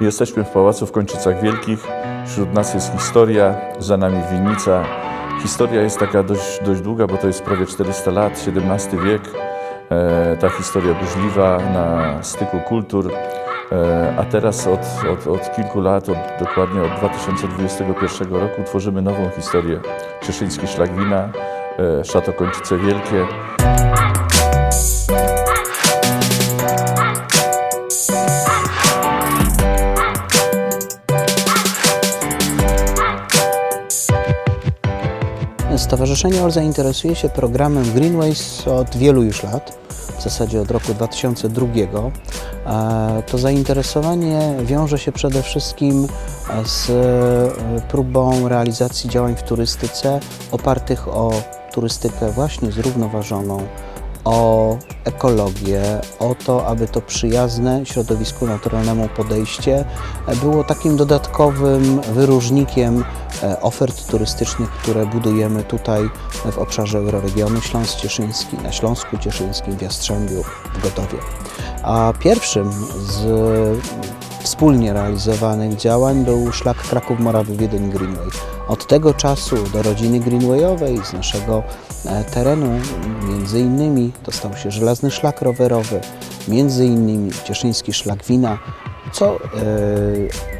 Jesteśmy w Pałacu w Kończycach Wielkich. Wśród nas jest historia, za nami winnica. Historia jest taka dość, dość długa, bo to jest prawie 400 lat, XVII wiek. E, ta historia burzliwa na styku kultur. E, a teraz od, od, od kilku lat, od, dokładnie od 2021 roku, tworzymy nową historię. Cieszyński Szlak Wina, e, Szato Kończyce Wielkie. Stowarzyszenie OLZA interesuje się programem Greenways od wielu już lat, w zasadzie od roku 2002. E, To zainteresowanie wiąże się przede wszystkim z e, próbą realizacji działań w turystyce opartych o turystykę właśnie zrównoważoną, o ekologię, o to, aby to przyjazne środowisku naturalnemu podejście było takim dodatkowym wyróżnikiem e, ofert turystycznych, które budujemy tutaj w obszarze Euroregionu Śląsk Cieszyński, na Śląsku Cieszyńskim, w Jastrzębiu, w Godowie. A pierwszym z wspólnie realizowanych działań był szlak Kraków-Morawy-Wiedeń Greenway. Od tego czasu do rodziny Greenwayowej z naszego e, terenu między innymi dostał się żelazny szlak rowerowy, między innymi cieszyński szlak wina, co e,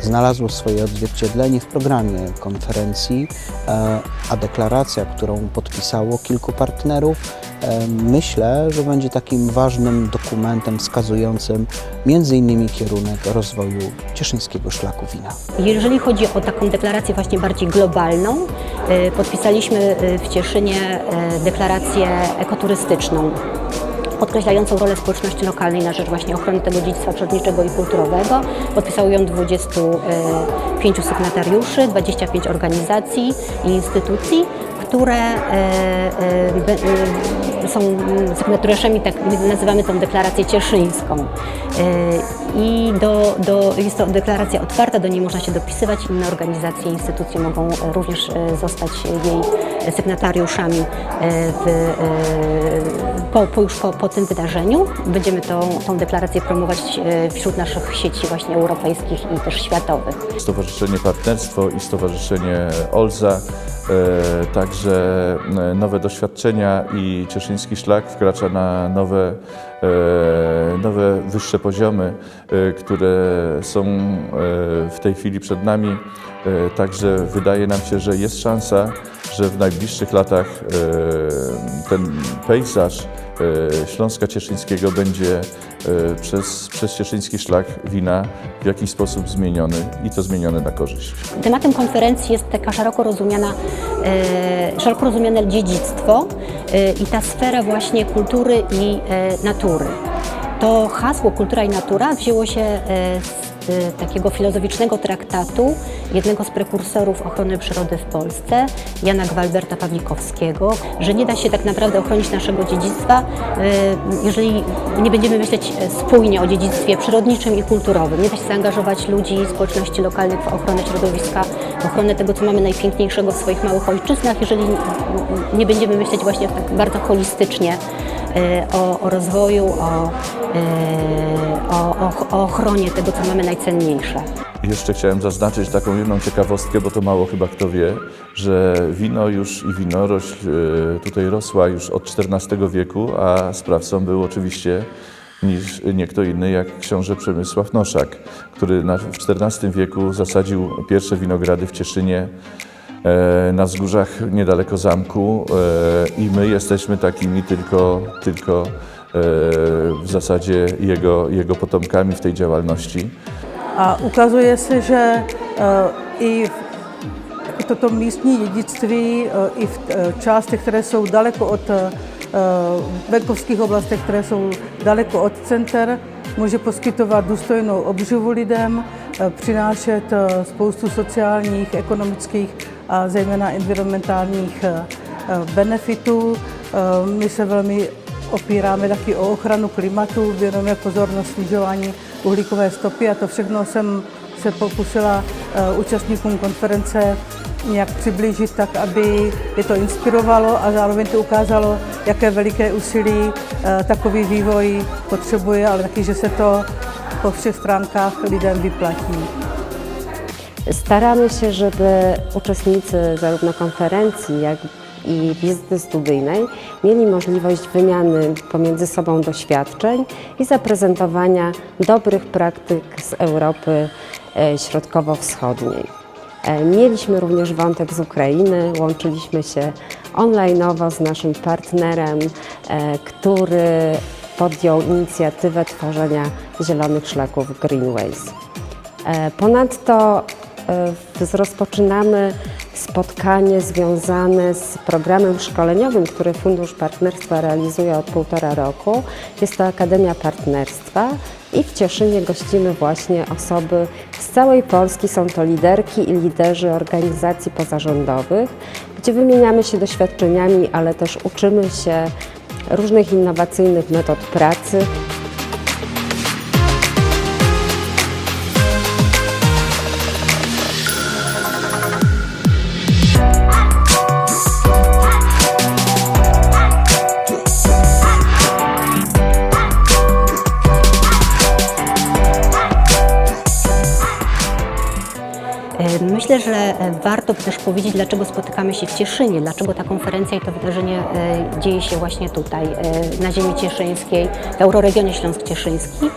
znalazło swoje odzwierciedlenie w programie konferencji, e, a deklaracja, którą podpisało kilku partnerów, e, myślę, że będzie takim ważnym dokumentem wskazującym innymi kierunek rozwoju cieszyńskiego szlaku wina. Jeżeli chodzi o taką deklarację właśnie bardziej globalną, podpisaliśmy w Cieszynie deklarację ekoturystyczną podkreślającą rolę społeczności lokalnej na rzecz właśnie ochrony tego dziedzictwa przyrodniczego i kulturowego. Podpisało ją 25 sygnatariuszy, 25 organizacji i instytucji, które e, e, e, są sygnatariuszami, tak my nazywamy tą deklarację cieszyńską. E, I do, do, jest to deklaracja otwarta, do niej można się dopisywać, inne organizacje instytucje mogą również e, zostać jej sygnatariuszami e, w, po, po, już po, po tym wydarzeniu. Będziemy tą, tą deklarację promować wśród naszych sieci właśnie europejskich i też światowych. Stowarzyszenie Partnerstwo i Stowarzyszenie Olza, także nowe doświadczenia i Cieszyński Szlak wkracza na nowe, e, nowe wyższe poziomy, e, które są e, w tej chwili przed nami. Także wydaje nam się, że jest szansa, że w najbliższych latach e, ten pejzaż e, Śląska Cieszyńskiego będzie e, przez, przez Cieszyński Szlak wina w jakiś sposób zmieniony i to zmieniony na korzyść. Tematem konferencji jest taka szeroko rozumiana, szeroko rozumiane dziedzictwo i ta sfera właśnie kultury i natury. To hasło kultura i natura wzięło się z takiego filozoficznego traktatu jednego z prekursorów ochrony przyrody w Polsce, Jana Gwalberta Pawlikowskiego, że nie da się tak naprawdę ochronić naszego dziedzictwa, e, jeżeli nie będziemy myśleć e, spójnie o dziedzictwie przyrodniczym i kulturowym. Nie da się zaangażować ludzi, społeczności lokalnych w ochronę środowiska, w ochronę tego, co mamy najpiękniejszego w swoich małych ojczyznach, jeżeli nie będziemy myśleć właśnie tak bardzo holistycznie e, o, o rozwoju, o, o, o, o ochronie tego, co mamy najcenniejsze. Jeszcze chciałem zaznaczyć taką jedną ciekawostkę, bo to mało chyba kto wie, że wino już i winorośl e, tutaj rosła już od XIV wieku, a sprawcą był oczywiście niż nie kto inny jak książę Przemysław Noszak, który w XIV wieku zasadził pierwsze winogrady w Cieszynie e, na wzgórzach niedaleko zamku e, i my jesteśmy takimi tylko, tylko e, w zasadzie jego, jego potomkami w tej działalności. A ukazuje se, že eh, i toto místní dědictví, eh, i v eh, částech, které jsou daleko od eh, venkovských oblastech, které jsou daleko od center, může poskytovat důstojnou obživu lidem, eh, přinášet eh, spoustu sociálních, ekonomických a zejména environmentálních eh, eh, benefitů. Eh, My se velmi opíráme taky o ochranu klimatu, věnujeme pozornost snižování uhlíkové stopy a to všechno jsem se pokusila eh, účastníkům konference nějak přiblížit tak, aby je to inspirovalo a zároveň to ukázalo, jaké veliké úsilí eh, takový vývoj potřebuje, ale taky, že se to po všech stránkách lidem vyplatí. Staramy się, żeby uczestnicy zarówno konferencji, jak i wizyty studyjnej mieli możliwość wymiany pomiędzy sobą doświadczeń i zaprezentowania dobrych praktyk z Europy e, Środkowo-Wschodniej. E, Mieliśmy również wątek z Ukrainy, łączyliśmy się onlineowo z naszym partnerem, e, który podjął inicjatywę tworzenia zielonych szlaków Greenways. Ponadto rozpoczynamy spotkanie związane z programem szkoleniowym, który Fundusz Partnerstwa realizuje od półtora roku. Jest to Akademia Partnerstwa i w Cieszynie gościmy właśnie osoby z całej Polski. Są to liderki i liderzy organizacji pozarządowych, gdzie wymieniamy się doświadczeniami, ale też uczymy się różnych innowacyjnych metod pracy. Myślę, że e, warto też powiedzieć, dlaczego spotykamy się w Cieszynie, dlaczego ta konferencja i to wydarzenie e, dzieje się właśnie tutaj, e, na ziemi cieszyńskiej, w Euroregionie Śląsk-Cieszyński.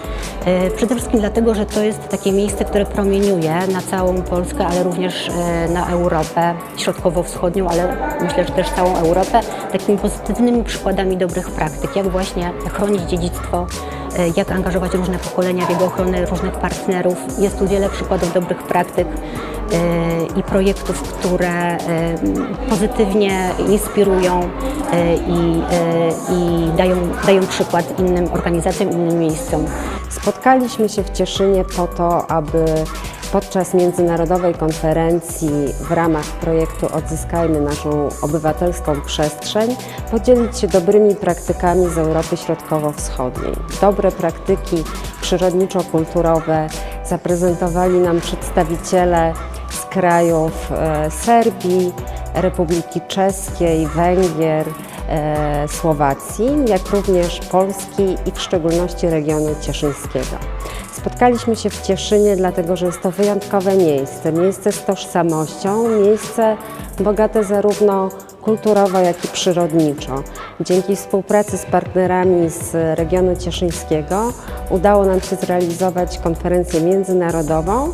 Przede wszystkim dlatego, że to jest takie miejsce, które promieniuje na całą Polskę, ale również na Europę Środkowo-Wschodnią, ale myślę, że też całą Europę, takimi pozytywnymi przykładami dobrych praktyk, jak właśnie chronić dziedzictwo, jak angażować różne pokolenia w jego ochronę, różnych partnerów. Jest tu wiele przykładów dobrych praktyk i projektów, które e, pozytywnie inspirują e, i, i dają, dają przykład innym organizacjom, innym miejscom. Spotkaliśmy się w Cieszynie po to, aby podczas międzynarodowej konferencji w ramach projektu Odzyskajmy naszą obywatelską przestrzeń podzielić się dobrymi praktykami z Europy Środkowo-Wschodniej. Dobre praktyki przyrodniczo-kulturowe zaprezentowali nam przedstawiciele krajów e, Serbii, Republiki Czeskiej, Węgier, e, Słowacji, jak również Polski i w szczególności regionu cieszyńskiego. Spotkaliśmy się w Cieszynie, dlatego że jest to wyjątkowe miejsce, miejsce z tożsamością, miejsce bogate zarówno kulturowo, jak i przyrodniczo. Dzięki współpracy z partnerami z regionu cieszyńskiego udało nam się zrealizować konferencję międzynarodową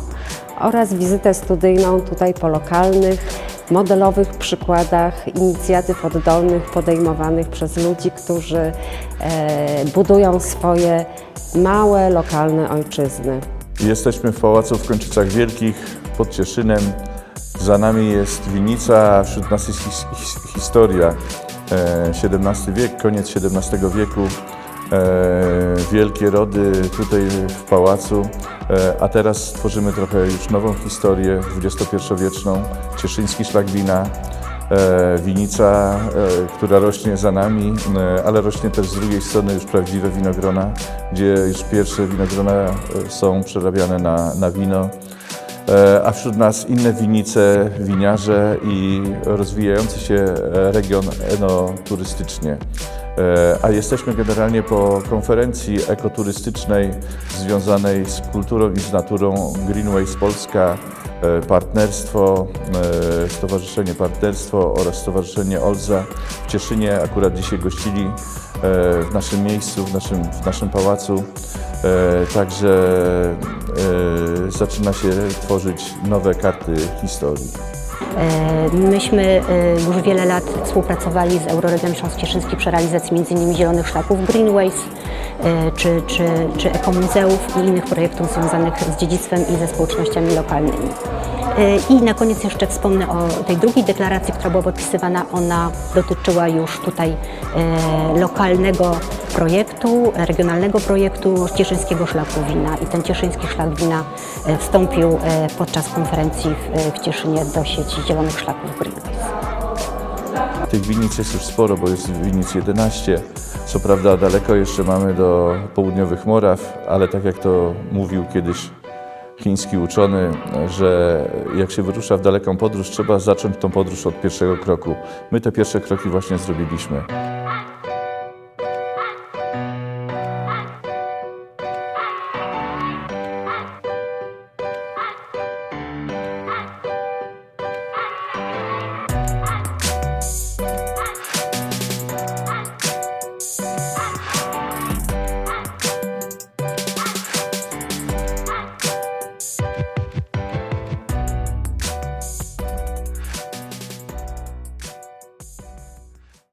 oraz wizytę studyjną tutaj po lokalnych, modelowych przykładach inicjatyw oddolnych podejmowanych przez ludzi, którzy e, budują swoje małe, lokalne ojczyzny. Jesteśmy w Pałacu w Kończycach Wielkich pod Cieszynem. Za nami jest winnica, a wśród nas jest his, his, historia. E, XVII wiek, koniec XVII wieku. E, wielkie rody tutaj w pałacu, e, a teraz tworzymy trochę już nową historię, XXI-wieczną. Cieszyński szlak wina, e, winica, która rośnie za nami, ale rośnie też z drugiej strony już prawdziwe winogrona, gdzie już pierwsze winogrona są przerabiane na, na wino. A wśród nas inne winice, winiarze i rozwijający się region enoturystycznie. E, A jesteśmy generalnie po konferencji ekoturystycznej związanej z kulturą i z naturą Greenways Polska, e, partnerstwo, e, Stowarzyszenie Partnerstwo oraz Stowarzyszenie Olza w Cieszynie. Akurat dzisiaj gościli w naszym miejscu, w naszym, w naszym pałacu. Także zaczyna się tworzyć nowe karty historii. E, Myśmy e, już wiele lat współpracowali z Euroregionem Śląsk-Cieszyński przy realizacji m.in. Zielonych Szlaków Greenways, e, czy, czy, czy ekomuzeów i innych projektów związanych z dziedzictwem i ze społecznościami lokalnymi. I na koniec jeszcze wspomnę o tej drugiej deklaracji, która była podpisywana. Ona dotyczyła już tutaj lokalnego projektu, regionalnego projektu Cieszyńskiego Szlaku Wina. I ten Cieszyński Szlak Wina e, wstąpił e, podczas konferencji w, e, w Cieszynie do sieci Zielonych Szlaków Greenways. Tych winic jest już sporo, bo jest winic 11. Co prawda daleko jeszcze mamy do południowych Moraw, ale tak jak to mówił kiedyś chiński uczony, że jak się wyrusza w daleką podróż, trzeba zacząć tą podróż od pierwszego kroku. My te pierwsze kroki właśnie zrobiliśmy.